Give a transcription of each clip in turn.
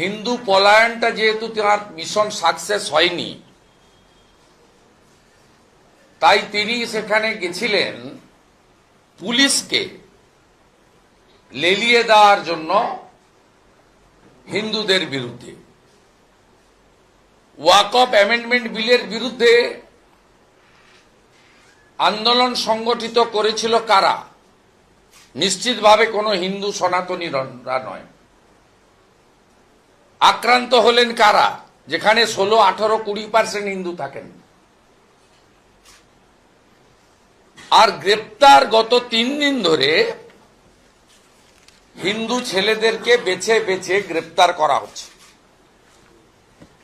হিন্দু পলায়নটা যেহেতু তার mission success হয়নি, তাই তিনি সেখানে গেছিলেন পুলিশকে লেলিয়ে দেওয়ার জন্য হিন্দুদের বিরুদ্ধে। ওয়াক অফ অ্যামেন্ডমেন্ট বিলের বিরুদ্ধে আন্দোলন সংগঠিত করেছিল কারা? নিশ্চিতভাবে কোনো হিন্দু সনাতনীরা নয়। আক্রান্ত হলেন কারা? যেখানে ষোলো, আঠারো, কুড়ি পার্সেন্ট হিন্দু থাকেন। আর গ্রেপ্তার গত তিন দিন ধরে হিন্দু ছেলেদেরকে বেছে বেছে গ্রেপ্তার করা হচ্ছে।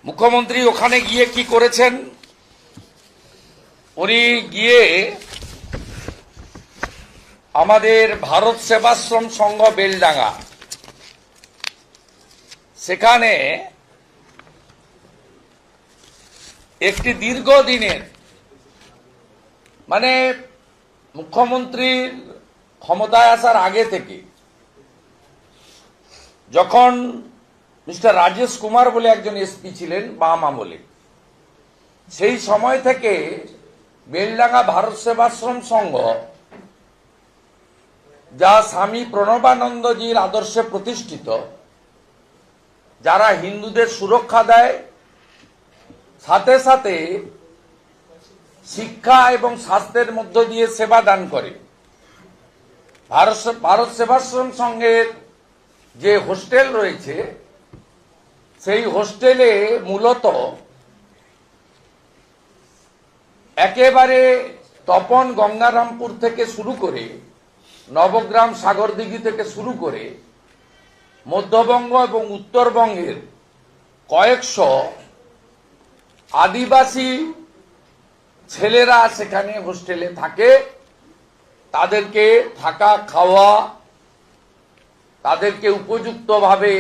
মুখ্যমন্ত্রী ওখানে গিয়ে কি করেছেন? উনি গিয়ে আমাদের ভারত সেবাশ্রম সংঘ বেলডাঙ্গা সেখানে একটি দীর্ঘদিনের মানে মুখ্যমন্ত্রীর ক্ষমতায় আসার আগে থেকে, যখন মিস্টার রাজেশ কুমার বলে একজন এসপি ছিলেন, বাম আমলে সেই সময় থেকে বেলডাঙ্গা ভারত সেবাশ্রম সংঘ, যা স্বামী প্রণবানন্দজির আদর্শে প্রতিষ্ঠিত যারা হিন্দুদের সুরক্ষা দেয়, সাথে সাথে শিক্ষা এবং স্বাস্থ্যের মধ্য দিয়ে সেবা দান করে। ভারত ভারত সেবাশ্রম সংঘের যে হোস্টেল রয়েছে, সেই হোস্টেলে মূলত একেবারে তপন গঙ্গারামপুর থেকে শুরু করে, নবগ্রাম সাগরদিঘি থেকে শুরু করে মধ্যবঙ্গ এবং উত্তরবঙ্গের কয়েকশো আদিবাসী ছেলেরা সেখানে হোস্টেলে থাকে। তাদেরকে থাকা, খাওয়া, তাদেরকে উপযুক্তভাবে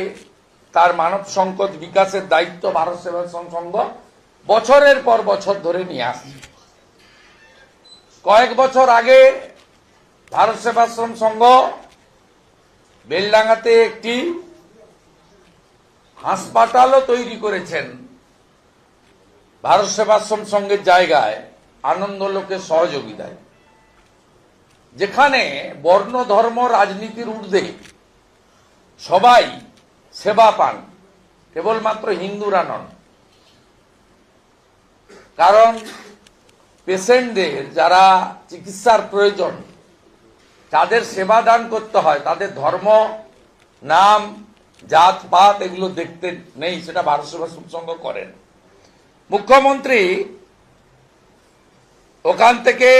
তার মানব সংকট বিকাশের দায়িত্ব ভারত সেবাশ্রম সংঘ বছরের পর বছর ধরে নিয়ে আসছে। কয়েক বছর আগে ভারত সেবাশ্রম সংঘ বেলডাঙ্গাতে একটি হাসপাতালও তৈরি করেছেন। ভারত সেবাশ্রম সংঘের জায়গায় আনন্দ লোকের সহযোগিতায়। যেখানে বর্ণ, ধর্ম, রাজনীতির ঊর্ধ্বে সবাই সেবা পান, কেবলমাত্র হিন্দুরা নন। কারণ পেশেন্টদের যারা চিকিৎসার প্রয়োজন তাদের সেবা দান করতে হয়, তাদের ধর্ম, নাম, জাত, পাত এগুলো দেখতে নেই, সেটা ভারত সেবাশ্রম সংঘ করেন। মুখ্যমন্ত্রী ওখান থেকে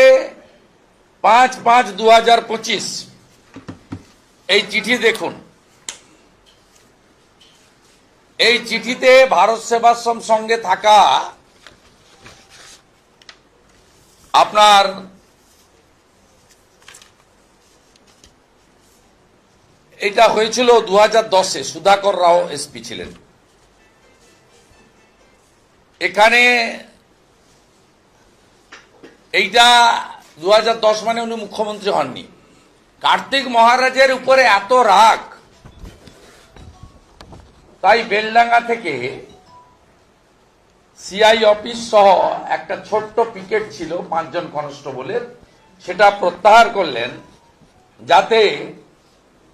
পাঁচ পাঁচ দু পঁচিশ, এই চিঠি দেখুন। এই চিঠিতে ভারত সেবাশ্রম সঙ্গে থাকা আপনার এটা হয়েছিল দু হাজার দশে সুধাকর রাও এসপি ছিলেন। এখানে এইটা দু মানে উনি মুখ্যমন্ত্রী হননি। কার্তিক মহারাজের উপরে এত রাগ, তাই বেলডাঙ্গা থেকে সিআই অফিস সহ একটা ছোট্ট পিকেট ছিল পাঁচজন কনস্টেবলের, সেটা প্রত্যাহার করলেন যাতে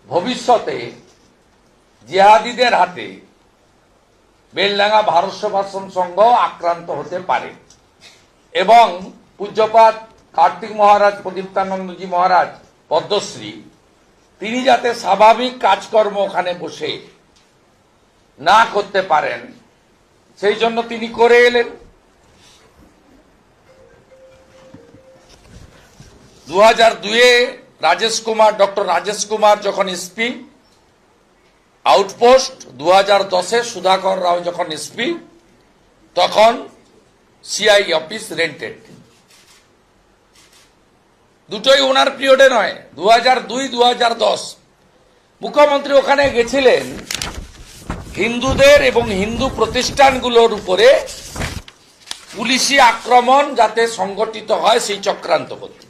ভবিষ্যতে জিহাদিদের হাতে বেলডাঙ্গা ভারত সেবাশ্রম সংঘ আক্রান্ত হতে পারে। এবং পূজ্যপাত কার্তিক মহারাজ, প্রদীপ্তানন্দজি মহারাজ, পদ্মশ্রী, তিনি যাতে স্বাভাবিক কাজকর্ম ওখানে বসে না করতে পারেন, সেই জন্য তিনি করে এলেন। দু হাজার দুয়ে রাজেশ কুমার, ডক্টর রাজেশ কুমার যখন এসপি, আউটপোস্ট দু হাজার দশে সুধাকর রাও যখন এসপি, তখন সিআই অফিস রেন্টেড দুটোই ওনার পিরিয়ডে নয় দু হাজার দুই দু হাজার দশ। মুখ্যমন্ত্রী ওখানে গেছিলেন, হিন্দুদের এবং হিন্দু প্রতিষ্ঠানগুলোর উপরে পুলিশি আক্রমণ যাতে সংগঠিত হয় সেই চক্রান্ত করতে